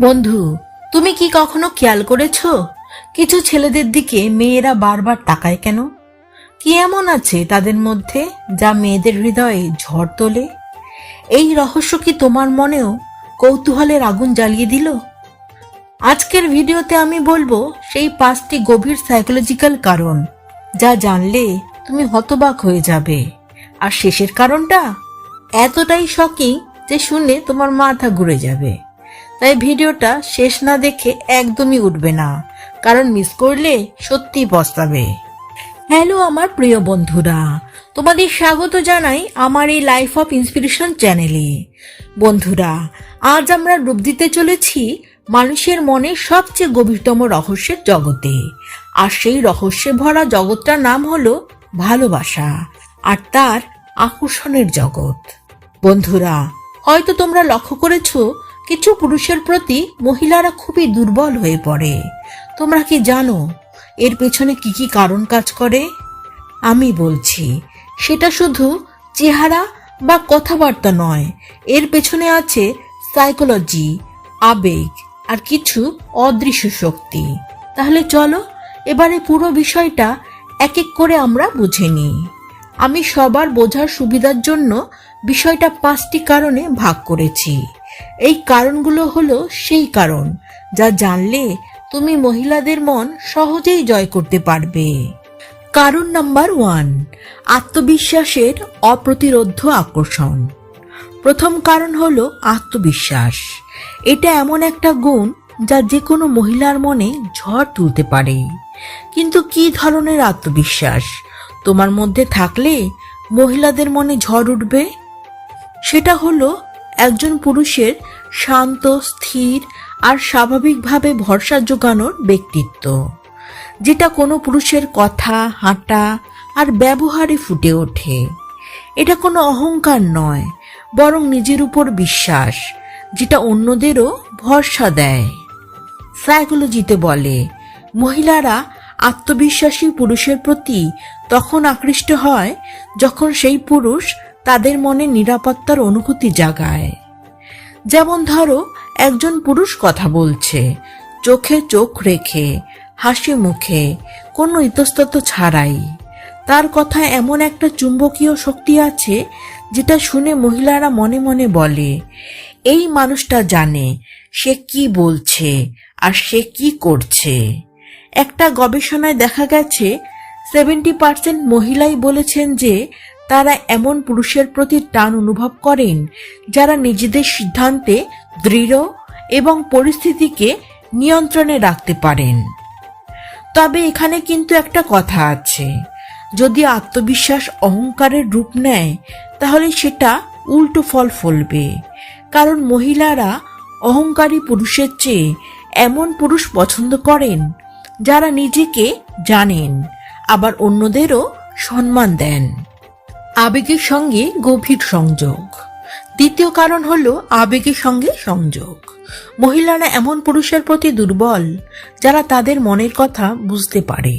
বন্ধু, তুমি কি কখনো খেয়াল করেছ? কিছু ছেলেদের দিকে মেয়েরা বারবার তাকায় কেন? কি এমন আছে তাদের মধ্যে যা মেয়েদের হৃদয়ে ঝড় তোলে? এই রহস্য কি তোমার মনেও কৌতূহলের আগুন জ্বালিয়ে দিল? আজকের ভিডিওতে আমি বলব সেই পাঁচটি গভীর সাইকোলজিক্যাল কারণ, যা জানলে তুমি হতবাক হয়ে যাবে। আর শেষের কারণটা এতটাই শকিং যে শুনে তোমার মাথা ঘুরে যাবে। তাই ভিডিওটা শেষ না দেখে একদমই উঠবে না। কারণ মিস করলে সত্যি পস্তাবে। হ্যালো আমার প্রিয় বন্ধুরা, তোমাদের স্বাগত জানাই আমার এই লাইফ অফ ইন্সপিরেশন চ্যানেলে বন্ধুরা, আজ আমরা ডুব দিতে চলেছি মানুষের মনে সবচেয়ে গভীরতম রহস্যের জগতে। আর সেই রহস্যে ভরা জগৎটার নাম হলো ভালোবাসা, আর তার আকর্ষণের জগৎ। বন্ধুরা, হয়তো তোমরা লক্ষ্য করেছ কিছু পুরুষের প্রতি মহিলারা খুবই দুর্বল হয়ে পড়ে। তোমরা কি জানো, এর পেছনে কি কি কারণ কাজ করে? আমি বলছি, সেটা শুধু চেহারা বা কথাবার্তা নয়, এর পেছনে আছে সাইকোলজি আবেগ, আর কিছু অদৃশ্য শক্তি। তাহলে চলো, এবারে পুরো বিষয়টা এক এক করে আমরা বুঝে নিই। আমি সবার বোঝার সুবিধার জন্য বিষয়টা পাঁচটি কারণে ভাগ করেছি। এই কারণগুলো হলো সেই কারণ, যা জানলে তুমি মহিলাদের মন সহজেই জয় করতে পারবে। কারণ নাম্বার ওয়ান, আত্মবিশ্বাসের অপ্রতিরোধ্য আকর্ষণ। প্রথম কারণ হলো আত্মবিশ্বাস। এটা এমন একটা গুণ যা যে কোনো মহিলার মনে ঝড় তুলতে পারে। কিন্তু কি ধরনের আত্মবিশ্বাস? তোমার মধ্যে থাকলে মহিলাদের মনে ঝড় উঠবে? সেটা হলো একজন পুরুষের শান্ত, স্থির আর স্বাভাবিকভাবে ভরসা জোগানোর ব্যক্তিত্ব, যেটা কোনো পুরুষের কথা, হাঁটা আর ব্যবহারে ফুটে ওঠে। এটা কোনো অহংকার নয়, বরং নিজের উপর বিশ্বাস, যেটা অন্যদেরও ভরসা দেয়। সাইকোলজিতে বলে, মহিলারা আত্মবিশ্বাসী পুরুষের প্রতি তখন আকৃষ্ট হয় যখন সেই পুরুষ তাদের মনে নিরাপত্তার অনুভূতি জাগায়। যেমন ধরো, একজন পুরুষ কথা বলছে, চোখে চোখ রেখে, হাসি মুখে, কোনো ইতস্তত ছাড়াই। তার কথা এমন একটা চুম্বকীয় শক্তি আছে, যেটা শুনে মহিলারা মনে মনে বলে, এই মানুষটা জানে, সে কি বলছে আর সে কি করছে। একটা গবেষণায় দেখা গেছে, সেভেন্টি পার্সেন্ট মহিলাই বলেছেন যে তারা এমন পুরুষের প্রতি টান অনুভব করেন, যারা নিজেদের সিদ্ধান্তে দৃঢ় এবং পরিস্থিতিকে নিয়ন্ত্রণে রাখতে পারেন। তবে এখানে কিন্তু একটা কথা আছে, যদি আত্মবিশ্বাস অহংকারের রূপ নেয়, তাহলে সেটা উল্টো ফল ফলবে, কারণ মহিলারা অহংকারী পুরুষের চেয়ে এমন পুরুষ পছন্দ করেন, যারা নিজেকে জানেন, আবার অন্যদেরও সম্মান দেন। আবেগের সঙ্গে গভীর সংযোগ। দ্বিতীয় কারণ হল আবেগের সঙ্গে সংযোগ। মহিলারা এমন পুরুষের প্রতি দুর্বল, যারা তাদের মনের কথা বুঝতে পারে।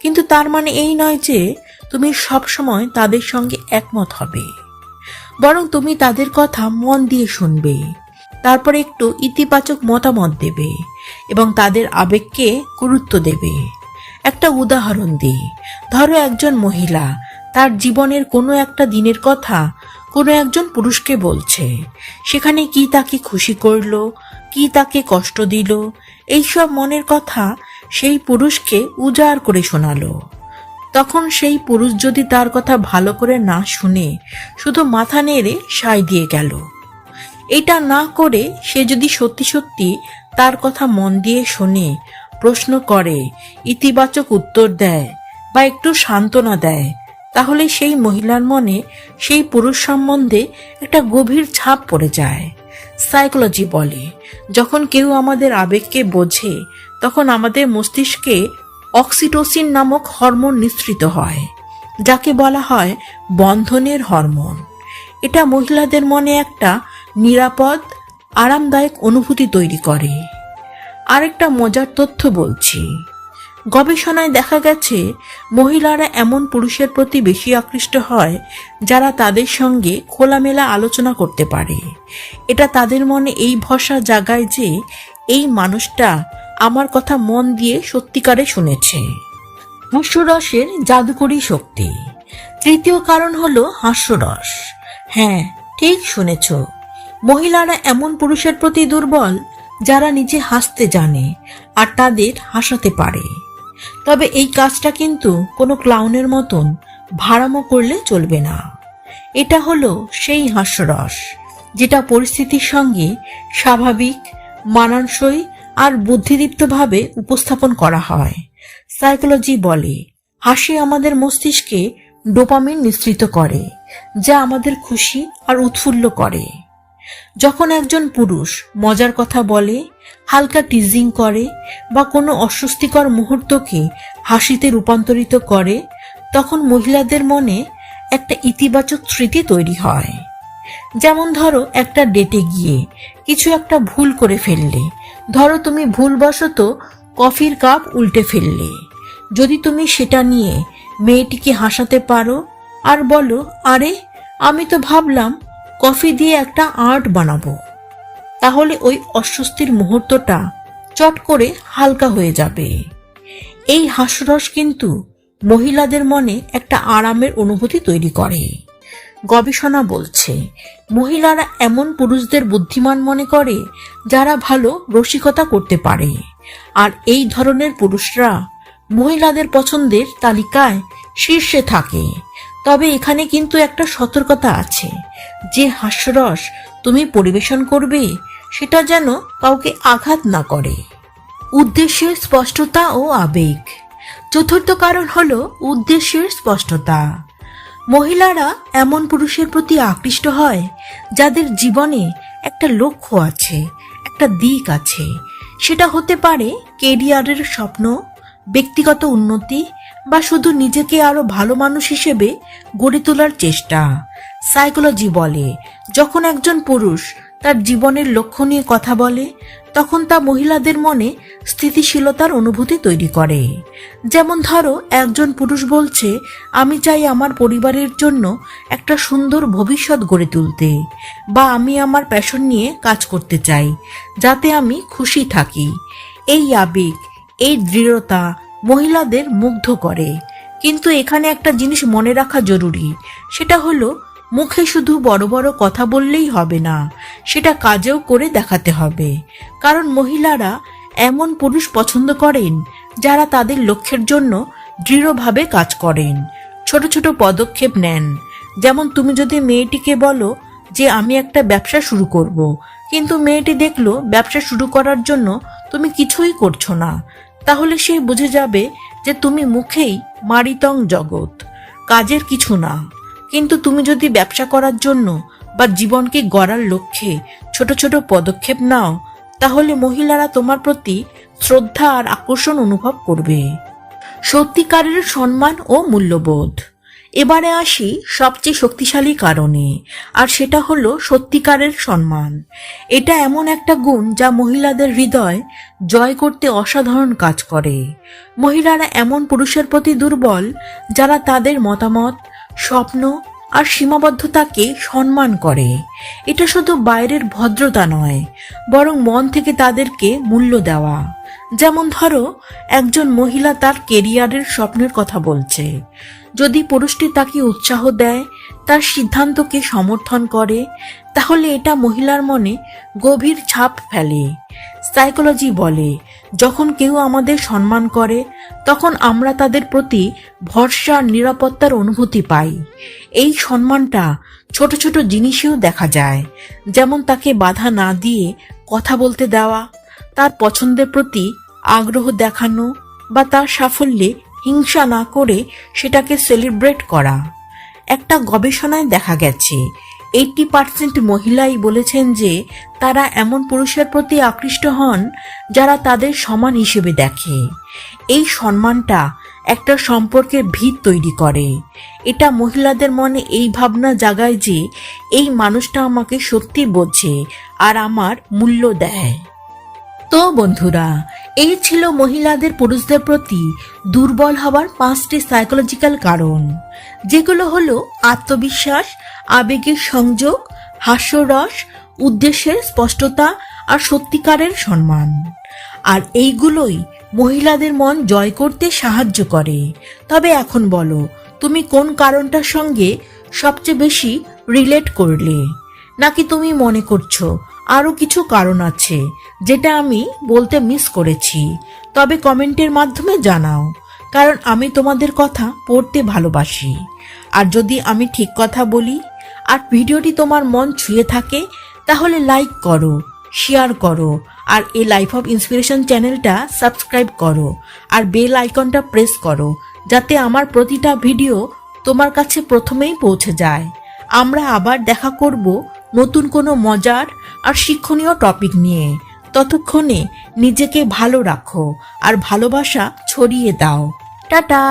কিন্তু তার মানে এই নয় যে তুমি সবসময় তাদের সঙ্গে একমত হবে। বরং তুমি তাদের কথা মন দিয়ে শুনবে, তারপর একটু ইতিবাচক মতামত দেবে এবং তাদের আবেগকে গুরুত্ব দেবে। একটা উদাহরণ দিই, ধরো একজন মহিলা তার জীবনের কোনো একটা দিনের কথা কোনো একজন পুরুষকে বলছে। সেখানে কি তাকে খুশি করল, কি তাকে কষ্ট দিল, এইসব মনের কথা সেই পুরুষকে উজাড় করে শোনালো। তখন সেই পুরুষ যদি তার কথা ভালো করে না শুনে শুধু মাথা নেড়ে সায় দিয়ে গেল। এটা না করে সে যদি সত্যি সত্যি তার কথা মন দিয়ে শোনে, প্রশ্ন করে, ইতিবাচক উত্তর দেয় বা একটু সান্ত্বনা দেয় তাহলে সেই মহিলার মনে, সেই পুরুষ সম্বন্ধে একটা গভীর ছাপ পড়ে যায়। সাইকোলজি বলে, যখন কেউ আমাদের আবেগকে বোঝে, তখন আমাদের মস্তিষ্কে অক্সিটোসিন নামক হরমোন নিঃসৃত হয়, যাকে বলা হয় বন্ধনের হরমোন। এটা মহিলাদের মনে একটা নিরাপদ, আরামদায়ক অনুভূতি তৈরি করে। আরেকটা মজার তথ্য বলছি গবেষণায় দেখা গেছে, মহিলারা এমন পুরুষের প্রতি বেশি আকৃষ্ট হয়, যারা তাদের সঙ্গে খোলামেলা আলোচনা করতে পারে। এটা তাদের মনে এই ভরসা জাগায় যে, এই মানুষটা আমার কথা মন দিয়ে সত্যিকারে শুনেছে। হাস্যরসের জাদুকরী শক্তি। তৃতীয় কারণ হলো হাস্যরস। হ্যাঁ ঠিক শুনেছ। মহিলারা এমন পুরুষের প্রতি দুর্বল, যারা নিজে হাসতে জানে, আর তাদের হাসাতে পারে। তবে এই কাজটা কিন্তু কোনো ক্লাউনের মতন ভাড়ামো করলে চলবে না। এটা হলো সেই হাস্যরস, যেটা পরিস্থিতির সঙ্গে স্বাভাবিক, মানানসই আর বুদ্ধিদীপ্তভাবে উপস্থাপন করা হয়। সাইকোলজি বলে, হাসি আমাদের মস্তিষ্কে ডোপামিন নিঃসৃত করে, যা আমাদের খুশি আর উৎফুল্ল করে। যখন একজন পুরুষ মজার কথা বলে, হালকা টিজিং করে বা কোনো অস্বস্তিকর মুহূর্তকে হাসিতে রূপান্তরিত করে, তখন মহিলাদের মনে একটা ইতিবাচক স্মৃতি তৈরি হয়। যেমন ধরো, একটা ডেটে গিয়ে কিছু একটা ভুল করে ফেললে। ধরো, তুমি ভুলবশত কফির কাপ উল্টে ফেললে। যদি তুমি সেটা নিয়ে মেয়েটিকে হাসাতে পারো, আর বলো, আরে, আমি তো ভাবলাম কফি দিয়ে একটা আর্ট বানাবো। তাহলে ওই অস্বস্তির মুহূর্তটা চট করে হালকা হয়ে যাবে। এই হাস্যরস কিন্তু মহিলাদের মনে একটা আরামের অনুভূতি তৈরি করে। গবেষণা বলছে, মহিলারা এমন পুরুষদের বুদ্ধিমান মনে করে যারা ভালো রসিকতা করতে পারে। আর এই ধরনের পুরুষরা মহিলাদের পছন্দের তালিকায় শীর্ষে থাকে। তবে এখানে কিন্তু একটা সতর্কতা আছে। যে হাস্যরস তুমি পরিবেশন করবে, সেটা যেন কাউকে আঘাত না করে। উদ্দেশ্যের স্পষ্টতা ও আবেগ। চতুর্থ কারণ হল উদ্দেশ্যের স্পষ্টতা। মহিলারা এমন পুরুষের প্রতি আকৃষ্ট হয়, যাদের জীবনে একটা লক্ষ্য আছে, একটা দিক আছে। সেটা হতে পারে কেরিয়ারের স্বপ্ন, ব্যক্তিগত উন্নতি বা শুধু নিজেকে আরও ভালো মানুষ হিসেবে গড়ে তোলার চেষ্টা। সাইকোলজি বলে, যখন একজন পুরুষ তার জীবনের লক্ষ্য নিয়ে কথা বলে, তখন তা মহিলাদের মনে স্থিতিশীলতার অনুভূতি তৈরি করে। যেমন ধরো, একজন পুরুষ বলছে, আমি চাই আমার পরিবারের জন্য একটা সুন্দর ভবিষ্যৎ গড়ে তুলতে বা আমি আমার প্যাশন নিয়ে কাজ করতে চাই, যাতে আমি খুশি থাকি। এই আবেগ, এই দৃঢ়তা মহিলাদের মুগ্ধ করে। কিন্তু এখানে একটা জিনিস মনে রাখা জরুরি, সেটা হলো মুখে শুধু বড় বড় কথা বললেই হবে না, সেটা কাজেও করে দেখাতে হবে। কারণ মহিলারা এমন পুরুষ পছন্দ করেন যারা তাদের লক্ষ্যের জন্য দৃঢ়ভাবে কাজ করেন। ছোট ছোট পদক্ষেপ নেন। যেমন তুমি যদি মেয়েটিকে বলো যে, আমি একটা ব্যবসা শুরু করব। কিন্তু মেয়েটি দেখল, ব্যবসা শুরু করার জন্য তুমি কিছুই করছ না। তাহলে সে বুঝে যাবে যে তুমি মুখেই মারিতং জগৎ, কাজের কিছু না। কিন্তু তুমি যদি ব্যবসা করার জন্য বা জীবনকে গড়ার লক্ষ্যে ছোট ছোট পদক্ষেপ নাও, তাহলে মহিলারা তোমার প্রতি শ্রদ্ধা আর আকর্ষণ অনুভব করবে। সত্যিকারের সম্মান ও মূল্যবোধ। এবারে আসি সবচেয়ে শক্তিশালী কারণে, আর সেটা হলো সত্যিকারের সম্মান। এটা এমন একটা গুণ যা মহিলাদের হৃদয় জয় করতে অসাধারণ কাজ করে। মহিলারা এমন পুরুষের প্রতি দুর্বল যারা তাদের মতামত, স্বপ্ন আর সীমাবদ্ধতাকে সম্মান করে। এটা শুধু বাইরের ভদ্রতা নয়, বরং মন থেকে তাদেরকে মূল্য দেওয়া। যেমন ধরো, একজন মহিলা তার কেরিয়ারের স্বপ্নের কথা বলছে। যদি পুরুষটি তাকে উৎসাহ দেয়, তার সিদ্ধান্তকে সমর্থন করে, তাহলে এটা মহিলার মনে গভীর ছাপ ফেলে। সাইকোলজি বলে, যখন কেউ আমাদের সম্মান করে, তখন আমরা তাদের প্রতি ভরসা নিরাপত্তার অনুভূতি পাই। এই সম্মানটা ছোট ছোট জিনিসেও দেখা যায়, যেমন তাকে বাধা না দিয়ে কথা বলতে দেওয়া, তার পছন্দের প্রতি আগ্রহ দেখানো বা তার সাফল্যে হিংসা না করে সেটাকে সেলিব্রেট করা। একটা গবেষণায় দেখা গেছে এইটি পার্সেন্ট মহিলাই বলেছেন যে তারা এমন পুরুষের প্রতি আকৃষ্ট হন যারা তাদের সমান হিসেবে দেখে। এই সম্মানটা একটা সম্পর্কের ভিত তৈরি করে। এটা মহিলাদের মনে এই ভাবনা জাগায় যে এই মানুষটা আমাকে সত্যি বোঝে আর আমার মূল্য দেয়। তো বন্ধুরা এই ছিল মহিলাদের পুরুষদের প্রতি দুর্বল হওয়ার পাঁচটি সাইকোলজিক্যাল কারণ। যেগুলো হলো আত্মবিশ্বাস, আবেগের সংযোগ, হাস্যরস, উদ্দেশ্যের স্পষ্টতা আর সত্যিকারের সম্মান। আর এইগুলোই মহিলাদের মন জয় করতে সাহায্য করে। তবে এখন বলো, তুমি কোন কারণটার সঙ্গে সবচেয়ে বেশি রিলেট করলে? নাকি তুমি মনে করছ আরও কিছু কারণ আছে যেটা আমি বলতে মিস করেছি। তবে কমেন্টের মাধ্যমে জানাও, কারণ আমি তোমাদের কথা পড়তে ভালোবাসি। আর যদি আমি ঠিক কথা বলি, আর ভিডিওটি তোমার মন ছুঁয়ে থাকে, তাহলে লাইক করো শেয়ার করো, আর এই লাইফ অফ ইন্সপিরেশন চ্যানেলটা সাবস্ক্রাইব করো, আর বেল আইকনটা প্রেস করো, যাতে আমার প্রতিটা ভিডিও তোমার কাছে প্রথমেই পৌঁছে যায়। আমরা আবার দেখা করব নতুন কোনো মজার আর শিক্ষণীয় টপিক নিয়ে। ততক্ষণে নিজেকে ভালো রাখো আর ভালোবাসা ছড়িয়ে দাও। টাটা!